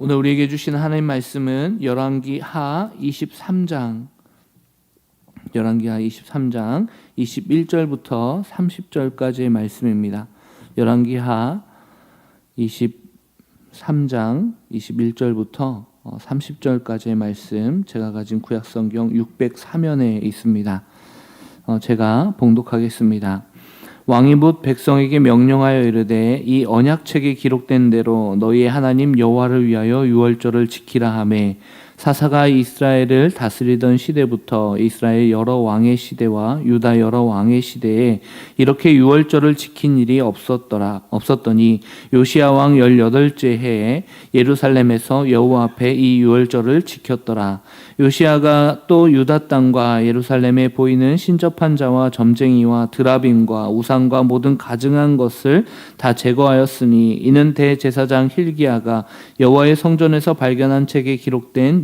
오늘 우리에게 주신 하나님 말씀은 열왕기 하 23장 열왕기 하 23장 21절부터 30절까지의 말씀입니다. 열왕기 하 23장 21절부터 30절까지의 말씀 제가 가진 구약 성경 604면에 있습니다. 어, 제가 봉독하겠습니다. 왕이 곧 백성에게 명령하여 이르되 이 언약책에 기록된 대로 너희의 하나님 여호와를 위하여 유월절을 지키라 하매 사사가 이스라엘을 다스리던 시대부터 이스라엘 여러 왕의 시대와 유다 여러 왕의 시대에 이렇게 유월절을 지킨 일이 없었더라 없었더니 요시야 왕 18째 해에 예루살렘에서 여호와 앞에 이 유월절을 지켰더라. 요시야가 또 유다 땅과 예루살렘에 보이는 신접한 자와 점쟁이와 드라빔과 우상과 모든 가증한 것을 다 제거하였으니 이는 대제사장 힐기야가 여호와의 성전에서 발견한 책에 기록된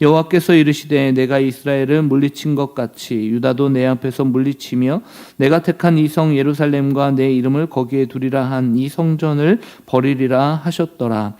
여호와께서 이르시되 내가 이스라엘을 물리친 것 같이 유다도 내 앞에서 물리치며 내가 택한 이 성 예루살렘과 내 이름을 거기에 두리라 한 이 성전을 버리리라 하셨더라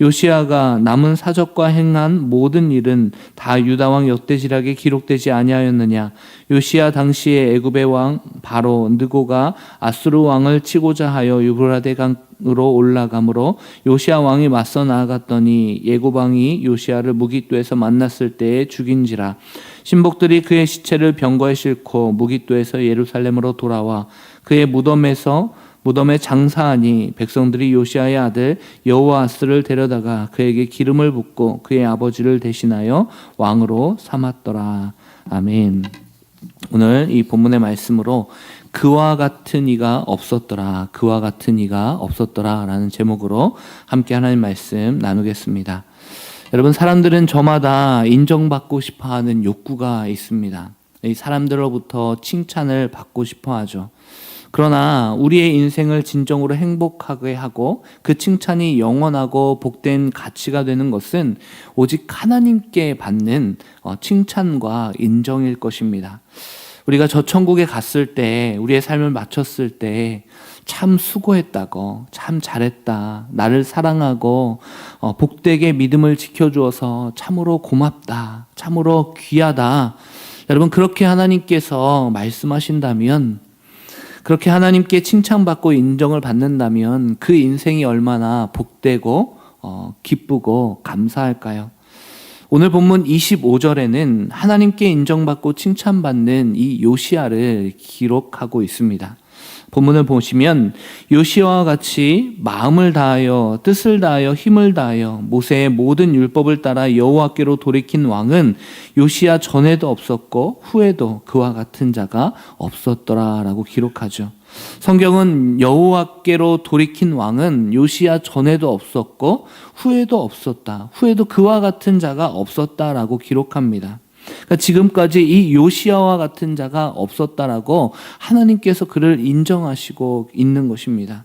요시아가 남은 사적과 행한 모든 일은 다 유다 왕 역대지락에 기록되지 아니하였느냐? 요시아 당시에 애굽의 왕 바로 느고가 아수르 왕을 치고자 하여 유브라데 강으로 올라가므로 요시아 왕이 맞서 나아갔더니 예굽 왕이 요시아를 무기토에서 만났을 때에 죽인지라. 신복들이 그의 시체를 병거에 싣고 무기토에서 예루살렘으로 돌아와 그의 무덤에서 무덤에 장사하니 백성들이 요시아의 아들 여호아스를 데려다가 그에게 기름을 붓고 그의 아버지를 대신하여 왕으로 삼았더라. 아멘. 오늘 이 본문의 말씀으로 그와 같은 이가 없었더라. 그와 같은 이가 없었더라 라는 제목으로 함께 하나님 말씀 나누겠습니다. 여러분 사람들은 저마다 인정받고 싶어 하는 욕구가 있습니다. 이 사람들로부터 칭찬을 받고 싶어 하죠. 그러나 우리의 인생을 진정으로 행복하게 하고 그 칭찬이 영원하고 복된 가치가 되는 것은 오직 하나님께 받는 어, 칭찬과 인정일 것입니다. 우리가 저 천국에 갔을 때, 우리의 삶을 마쳤을 때, 참 수고했다고, 참 잘했다, 나를 사랑하고, 어, 복되게 믿음을 지켜주어서 참으로 고맙다, 참으로 귀하다. 여러분, 그렇게 하나님께서 말씀하신다면, 그렇게 하나님께 칭찬받고 인정을 받는다면 그 인생이 얼마나 복되고 어, 기쁘고 감사할까요? 오늘 본문 25절에는 하나님께 인정받고 칭찬받는 이 요시아를 기록하고 있습니다. 본문을 보시면 요시아와 같이 마음을 다하여 뜻을 다하여 힘을 다하여 모세의 모든 율법을 따라 여호와께로 돌이킨 왕은 요시아 전에도 없었고 후에도 그와 같은 자가 없었더라라고 기록하죠. 성경은 여호와께로 돌이킨 왕은 요시아 전에도 없었고 후에도 없었다. 후에도 그와 같은 자가 없었다라고 기록합니다. 그러니까 지금까지 이 요시아와 같은 자가 없었다라고 하나님께서 그를 인정하시고 있는 것입니다.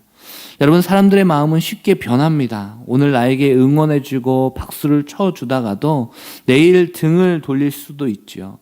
여러분 사람들의 마음은 쉽게 변합니다. 오늘 나에게 응원해주고 박수를 쳐주다가도 내일 등을 돌릴 수도 있죠.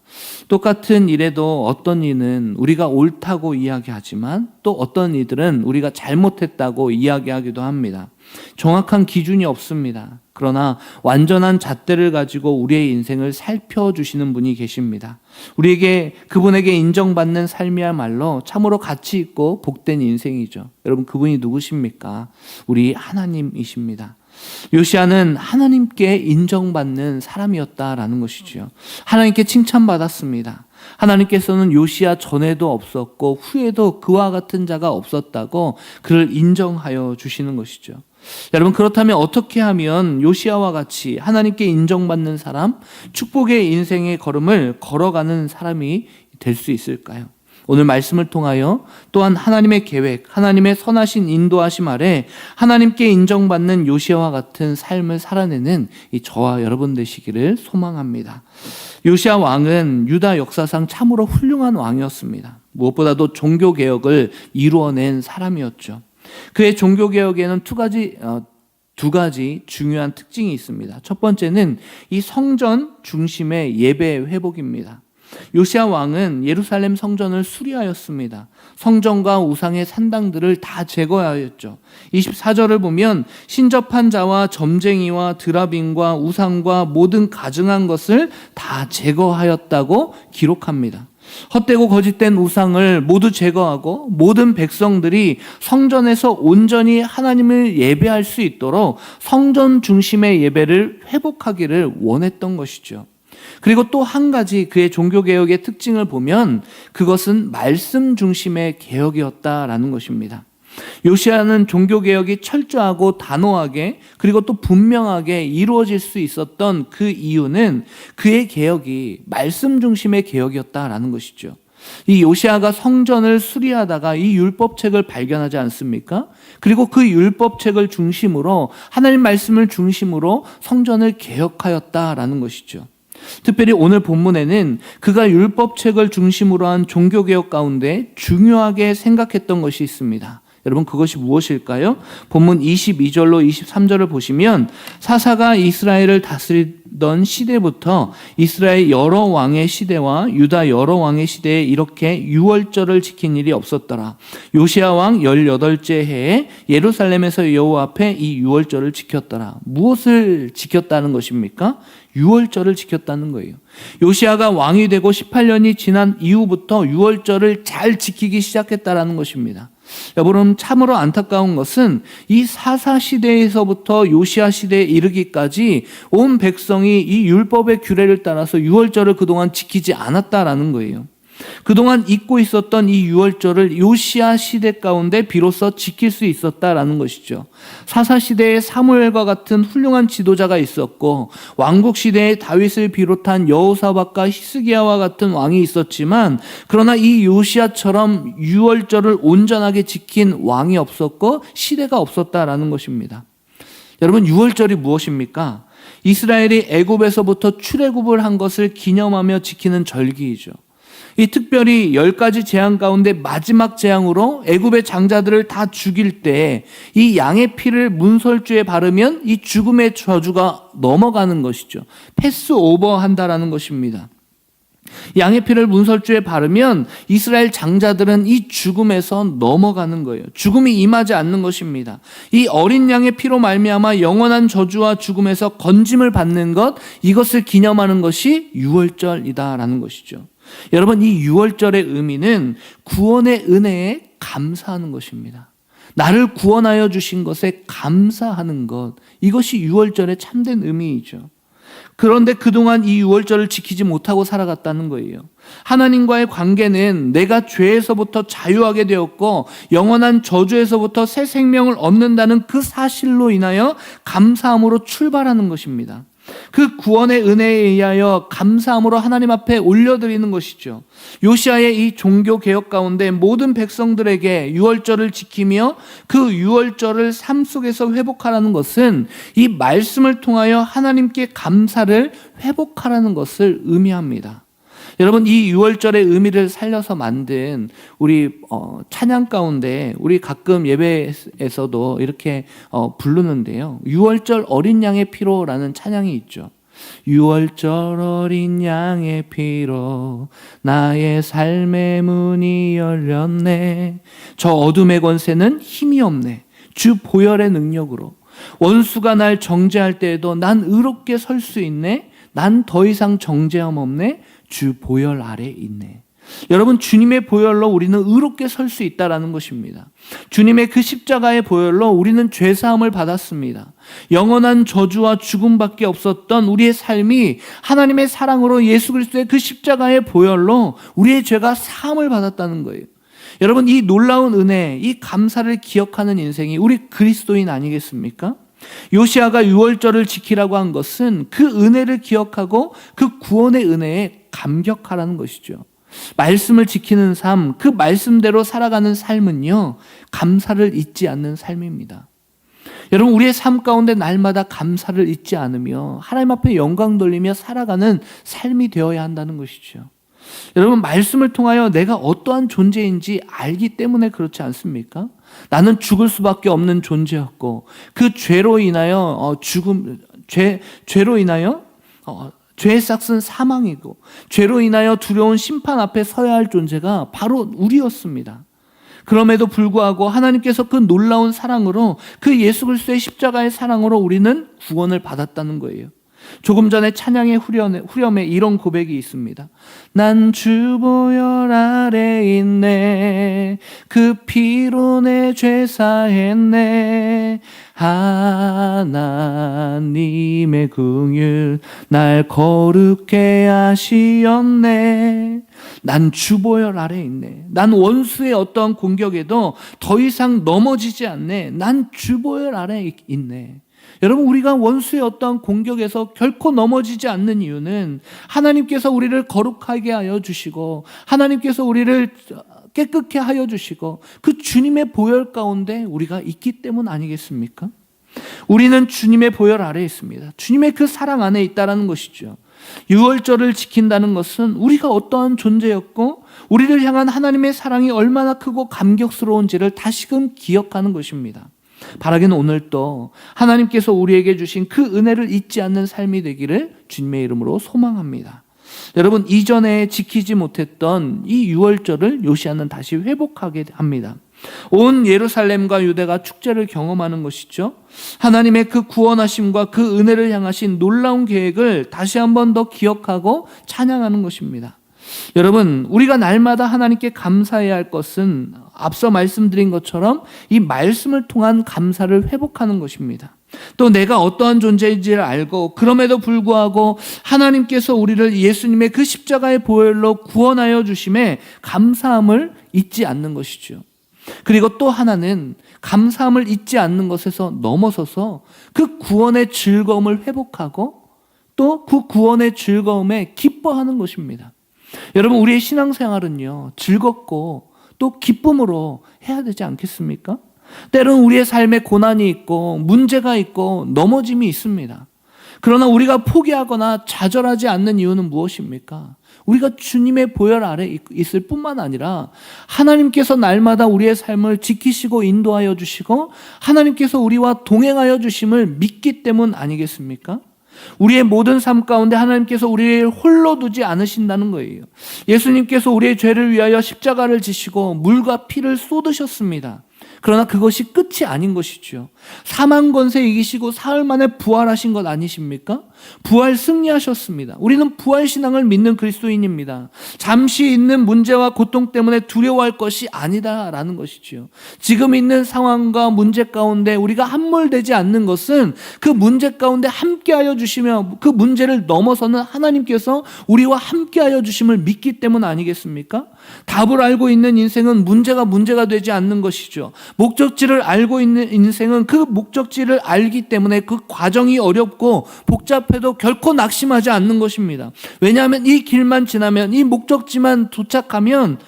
똑같은 일에도 어떤 이는 우리가 옳다고 이야기하지만 또 어떤 이들은 우리가 잘못했다고 이야기하기도 합니다. 정확한 기준이 없습니다. 그러나 완전한 잣대를 가지고 우리의 인생을 살펴주시는 분이 계십니다. 우리에게 그분에게 인정받는 삶이야말로 참으로 가치 있고 복된 인생이죠. 여러분 그분이 누구십니까? 우리 하나님이십니다. 요시아는 하나님께 인정받는 사람이었다라는 것이지요. 하나님께 칭찬받았습니다. 하나님께서는 요시아 전에도 없었고 후에도 그와 같은 자가 없었다고 그를 인정하여 주시는 것이죠. 여러분 그렇다면 어떻게 하면 요시아와 같이 하나님께 인정받는 사람, 축복의 인생의 걸음을 걸어가는 사람이 될 수 있을까요? 오늘 말씀을 통하여 또한 하나님의 계획, 하나님의 선하신 인도하심 아래 하나님께 인정받는 요시아와 같은 삶을 살아내는 이 저와 여러분 되시기를 소망합니다. 요시아 왕은 유다 역사상 참으로 훌륭한 왕이었습니다. 무엇보다도 종교 개혁을 이루어낸 사람이었죠. 그의 종교 개혁에는 두 가지 어, 두 가지 중요한 특징이 있습니다. 첫 번째는 이 성전 중심의 예배 회복입니다. 요시아 왕은 예루살렘 성전을 수리하였습니다. 성전과 우상의 산당들을 다 제거하였죠. 24절을 보면 신접한 자와 점쟁이와 드라빈과 우상과 모든 가증한 것을 다 제거하였다고 기록합니다. 헛되고 거짓된 우상을 모두 제거하고 모든 백성들이 성전에서 온전히 하나님을 예배할 수 있도록 성전 중심의 예배를 회복하기를 원했던 것이죠. 그리고 또 한 가지 그의 종교개혁의 특징을 보면 그것은 말씀 중심의 개혁이었다라는 것입니다. 요시아는 종교개혁이 철저하고 단호하게 그리고 또 분명하게 이루어질 수 있었던 그 이유는 그의 개혁이 말씀 중심의 개혁이었다라는 것이죠. 이 요시아가 성전을 수리하다가 이 율법책을 발견하지 않습니까? 그리고 그 율법책을 중심으로 하나님 말씀을 중심으로 성전을 개혁하였다라는 것이죠. 특별히 오늘 본문에는 그가 율법책을 중심으로 한 종교개혁 가운데 중요하게 생각했던 것이 있습니다. 여러분 그것이 무엇일까요? 본문 22절로 23절을 보시면 사사가 이스라엘을 다스리던 시대부터 이스라엘 여러 왕의 시대와 유다 여러 왕의 시대에 이렇게 유월절을 지킨 일이 없었더라. 요시아 왕 18째 해에 예루살렘에서 여호와 앞에 이 유월절을 지켰더라. 무엇을 지켰다는 것입니까? 유월절을 지켰다는 거예요. 요시아가 왕이 되고 18년이 지난 이후부터 유월절을 잘 지키기 시작했다라는 것입니다. 여러분 참으로 안타까운 것은 이 사사 시대에서부터 요시아 시대에 이르기까지 온 백성이 이 율법의 규례를 따라서 유월절을 그동안 지키지 않았다라는 거예요. 그동안 잊고 있었던 이 유월절을 요시아 시대 가운데 비로소 지킬 수 있었다라는 것이죠. 사사 시대에 사무엘과 같은 훌륭한 지도자가 있었고 왕국 시대에 다윗을 비롯한 여호사박과 히스기야와 같은 왕이 있었지만 그러나 이 요시아처럼 유월절을 온전하게 지킨 왕이 없었고 시대가 없었다라는 것입니다. 여러분 유월절이 무엇입니까? 이스라엘이 애굽에서부터 출애굽을 한 것을 기념하며 지키는 절기이죠. 이 특별히 열 가지 재앙 가운데 마지막 재앙으로 애굽의 장자들을 다 죽일 때 이 양의 피를 문설주에 바르면 이 죽음의 저주가 넘어가는 것이죠. 패스 오버 한다라는 것입니다. 양의 피를 문설주에 바르면 이스라엘 장자들은 이 죽음에서 넘어가는 거예요. 죽음이 임하지 않는 것입니다. 이 어린 양의 피로 말미암아 영원한 저주와 죽음에서 건짐을 받는 것 이것을 기념하는 것이 유월절이다라는 것이죠. 여러분 이 유월절의 의미는 구원의 은혜에 감사하는 것입니다. 나를 구원하여 주신 것에 감사하는 것 이것이 유월절의 참된 의미이죠. 그런데 그동안 이 유월절을 지키지 못하고 살아갔다는 거예요. 하나님과의 관계는 내가 죄에서부터 자유하게 되었고 영원한 저주에서부터 새 생명을 얻는다는 그 사실로 인하여 감사함으로 출발하는 것입니다. 그 구원의 은혜에 의하여 감사함으로 하나님 앞에 올려드리는 것이죠. 요시아의 이 종교 개혁 가운데 모든 백성들에게 유월절을 지키며 그 유월절을 삶 속에서 회복하라는 것은 이 말씀을 통하여 하나님께 감사를 회복하라는 것을 의미합니다. 여러분 이 유월절의 의미를 살려서 만든 우리 어, 찬양 가운데 우리 가끔 예배에서도 이렇게 어, 부르는데요. 유월절 어린 양의 피로라는 찬양이 있죠. 유월절 어린 양의 피로 나의 삶의 문이 열렸네. 저 어둠의 권세는 힘이 없네. 주 보혈의 능력으로 원수가 날 정죄할 때에도 난 의롭게 설 수 있네. 난 더 이상 정죄함 없네. 주 보혈 아래 있네. 여러분 주님의 보혈로 우리는 의롭게 설 수 있다라는 것입니다. 주님의 그 십자가의 보혈로 우리는 죄 사함을 받았습니다. 영원한 저주와 죽음밖에 없었던 우리의 삶이 하나님의 사랑으로 예수 그리스도의 그 십자가의 보혈로 우리의 죄가 사함을 받았다는 거예요. 여러분 이 놀라운 은혜, 이 감사를 기억하는 인생이 우리 그리스도인 아니겠습니까? 요시아가 유월절을 지키라고 한 것은 그 은혜를 기억하고 그 구원의 은혜에 감격하라는 것이죠. 말씀을 지키는 삶, 그 말씀대로 살아가는 삶은요, 감사를 잊지 않는 삶입니다. 여러분, 우리의 삶 가운데 날마다 감사를 잊지 않으며 하나님 앞에 영광 돌리며 살아가는 삶이 되어야 한다는 것이죠. 여러분, 말씀을 통하여 내가 어떠한 존재인지 알기 때문에 그렇지 않습니까? 나는 죽을 수밖에 없는 존재였고, 그 죄로 인하여, 어, 죽음, 죄, 죄로 인하여, 어, 죄의 싹은 사망이고, 죄로 인하여 두려운 심판 앞에 서야 할 존재가 바로 우리였습니다. 그럼에도 불구하고 하나님께서 그 놀라운 사랑으로 그 예수 그리스도의 십자가의 사랑으로 우리는 구원을 받았다는 거예요. 조금 전에 찬양의 후렴에, 후렴에 이런 고백이 있습니다. 난 주보혈 아래 있네. 그 피로 내 죄 사했네. 하나님의 긍휼 날 거룩해 하시었네. 난 주보혈 아래 있네. 난 원수의 어떠한 공격에도 더 이상 넘어지지 않네. 난 주보혈 아래 있네. 여러분 우리가 원수의 어떠한 공격에서 결코 넘어지지 않는 이유는 하나님께서 우리를 거룩하게 하여 주시고 하나님께서 우리를 깨끗게 하여 주시고 그 주님의 보혈 가운데 우리가 있기 때문 아니겠습니까? 우리는 주님의 보혈 아래에 있습니다. 주님의 그 사랑 안에 있다라는 것이죠. 유월절을 지킨다는 것은 우리가 어떠한 존재였고 우리를 향한 하나님의 사랑이 얼마나 크고 감격스러운지를 다시금 기억하는 것입니다. 바라기는 오늘 또 하나님께서 우리에게 주신 그 은혜를 잊지 않는 삶이 되기를 주님의 이름으로 소망합니다. 여러분 이전에 지키지 못했던 이 유월절을 요시아는 다시 회복하게 합니다. 온 예루살렘과 유대가 축제를 경험하는 것이죠. 하나님의 그 구원하심과 그 은혜를 향하신 놀라운 계획을 다시 한번 더 기억하고 찬양하는 것입니다. 여러분, 우리가 날마다 하나님께 감사해야 할 것은 앞서 말씀드린 것처럼 이 말씀을 통한 감사를 회복하는 것입니다. 또 내가 어떠한 존재인지를 알고 그럼에도 불구하고 하나님께서 우리를 예수님의 그 십자가의 보혈로 구원하여 주심에 감사함을 잊지 않는 것이죠. 그리고 또 하나는 감사함을 잊지 않는 것에서 넘어서서 그 구원의 즐거움을 회복하고 또 그 구원의 즐거움에 기뻐하는 것입니다. 여러분, 우리의 신앙생활은요, 즐겁고 또 기쁨으로 해야 되지 않겠습니까? 때로는 우리의 삶에 고난이 있고 문제가 있고 넘어짐이 있습니다. 그러나 우리가 포기하거나 좌절하지 않는 이유는 무엇입니까? 우리가 주님의 보혈 아래 있을 뿐만 아니라 하나님께서 날마다 우리의 삶을 지키시고 인도하여 주시고 하나님께서 우리와 동행하여 주심을 믿기 때문 아니겠습니까? 우리의 모든 삶 가운데 하나님께서 우리를 홀로 두지 않으신다는 거예요. 예수님께서 우리의 죄를 위하여 십자가를 지시고 물과 피를 쏟으셨습니다. 그러나 그것이 끝이 아닌 것이죠. 사망 권세 이기시고 사흘 만에 부활하신 것 아니십니까? 부활 승리하셨습니다. 우리는 부활 신앙을 믿는 그리스도인입니다. 잠시 있는 문제와 고통 때문에 두려워할 것이 아니다라는 것이지요. 지금 있는 상황과 문제 가운데 우리가 함몰되지 않는 것은 그 문제 가운데 함께하여 주시며 그 문제를 넘어서는 하나님께서 우리와 함께하여 주심을 믿기 때문 아니겠습니까? 답을 알고 있는 인생은 문제가 문제가 되지 않는 것이죠. 목적지를 알고 있는 인생은 그 목적지를 알기 때문에 그 과정이 어렵고 복잡 해도 결코 낙심하지 않는 것입니다. 왜냐하면 이 길만 지나면 이 목적지만 도착하면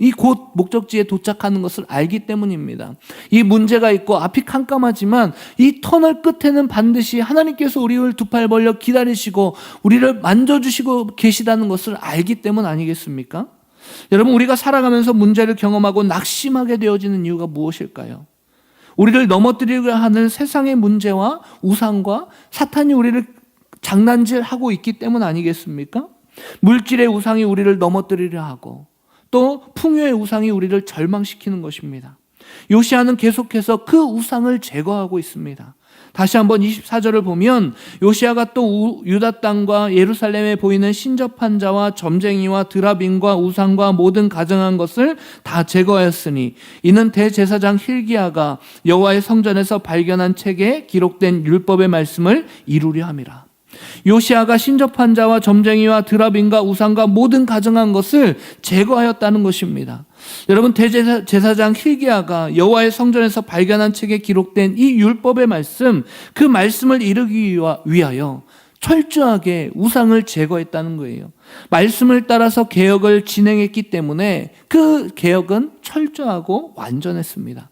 이 곧 목적지에 도착하는 것을 알기 때문입니다. 이 문제가 있고 앞이 캄캄하지만 이 터널 끝에는 반드시 하나님께서 우리를 두 팔 벌려 기다리시고 우리를 만져주시고 계시다는 것을 알기 때문 아니겠습니까? 여러분, 우리가 살아가면서 문제를 경험하고 낙심하게 되어지는 이유가 무엇일까요? 우리를 넘어뜨리려 하는 세상의 문제와 우상과 사탄이 우리를 장난질 하고 있기 때문 아니겠습니까? 물질의 우상이 우리를 넘어뜨리려 하고 또 풍요의 우상이 우리를 절망시키는 것입니다. 요시아는 계속해서 그 우상을 제거하고 있습니다. 다시 한번 24절을 보면 요시아가 또 유다 땅과 예루살렘에 보이는 신접한 자와 점쟁이와 드라빈과 우상과 모든 가정한 것을 다 제거하였으니 이는 대제사장 힐기야가 여호와의 성전에서 발견한 책에 기록된 율법의 말씀을 이루려 함이라. 요시아가 신접한 자와 점쟁이와 드라빈과 우상과 모든 가정한 것을 제거하였다는 것입니다. 여러분 대제사 장 힐기야가 여호와의 성전에서 발견한 책에 기록된 이 율법의 말씀 그 말씀을 이루기 위하여 철저하게 우상을 제거했다는 거예요. 말씀을 따라서 개혁을 진행했기 때문에 그 개혁은 철저하고 완전했습니다.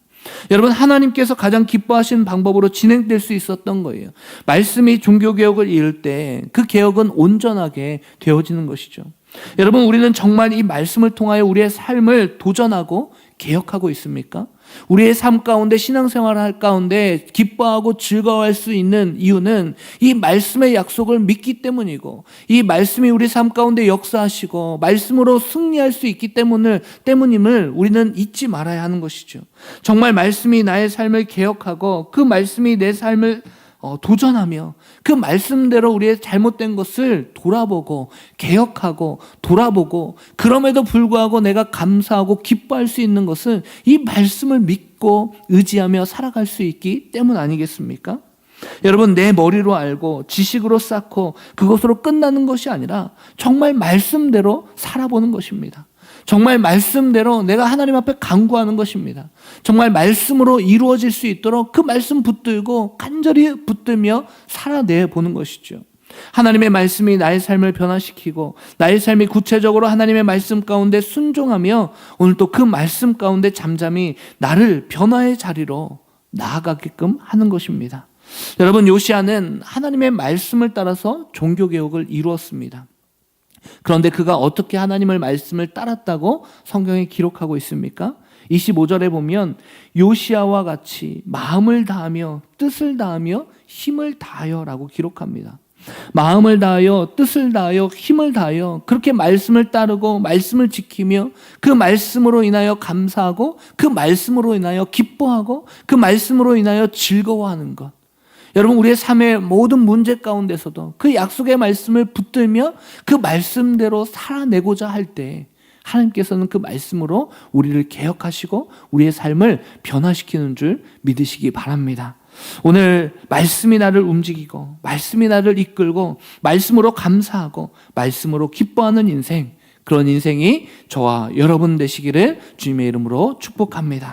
여러분 하나님께서 가장 기뻐하시는 방법으로 진행될 수 있었던 거예요. 말씀이 종교 개혁을 이룰 때그 개혁은 온전하게 되어지는 것이죠. 여러분 우리는 정말 이 말씀을 통하여 우리의 삶을 도전하고 개혁하고 있습니까? 우리의 삶 가운데 신앙생활을 할 가운데 기뻐하고 즐거워할 수 있는 이유는 이 말씀의 약속을 믿기 때문이고 이 말씀이 우리 삶 가운데 역사하시고 말씀으로 승리할 수 있기 때문을 때문임을 우리는 잊지 말아야 하는 것이죠. 정말 말씀이 나의 삶을 개혁하고 그 말씀이 내 삶을 어, 도전하며 그 말씀대로 우리의 잘못된 것을 돌아보고 개혁하고 돌아보고 그럼에도 불구하고 내가 감사하고 기뻐할 수 있는 것은 이 말씀을 믿고 의지하며 살아갈 수 있기 때문 아니겠습니까? 여러분 내 머리로 알고 지식으로 쌓고 그것으로 끝나는 것이 아니라 정말 말씀대로 살아보는 것입니다. 정말 말씀대로 내가 하나님 앞에 간구하는 것입니다. 정말 말씀으로 이루어질 수 있도록 그 말씀 붙들고 간절히 붙들며 살아내 보는 것이죠. 하나님의 말씀이 나의 삶을 변화시키고 나의 삶이 구체적으로 하나님의 말씀 가운데 순종하며 오늘 또 그 말씀 가운데 잠잠히 나를 변화의 자리로 나아가게끔 하는 것입니다. 여러분 요시아는 하나님의 말씀을 따라서 종교 개혁을 이루었습니다. 그런데 그가 어떻게 하나님의 말씀을 따랐다고 성경에 기록하고 있습니까? 25절에 보면 요시아와 같이 마음을 다하며 뜻을 다하며 힘을 다하여라고 기록합니다. 마음을 다하여 뜻을 다하여 힘을 다하여 그렇게 말씀을 따르고 말씀을 지키며 그 말씀으로 인하여 감사하고 그 말씀으로 인하여 기뻐하고 그 말씀으로 인하여 즐거워하는 것. 여러분 우리의 삶의 모든 문제 가운데서도 그 약속의 말씀을 붙들며 그 말씀대로 살아내고자 할 때 하나님께서는 그 말씀으로 우리를 개혁하시고 우리의 삶을 변화시키는 줄 믿으시기 바랍니다. 오늘 말씀이 나를 움직이고 말씀이 나를 이끌고 말씀으로 감사하고 말씀으로 기뻐하는 인생 그런 인생이 저와 여러분 되시기를 주님의 이름으로 축복합니다.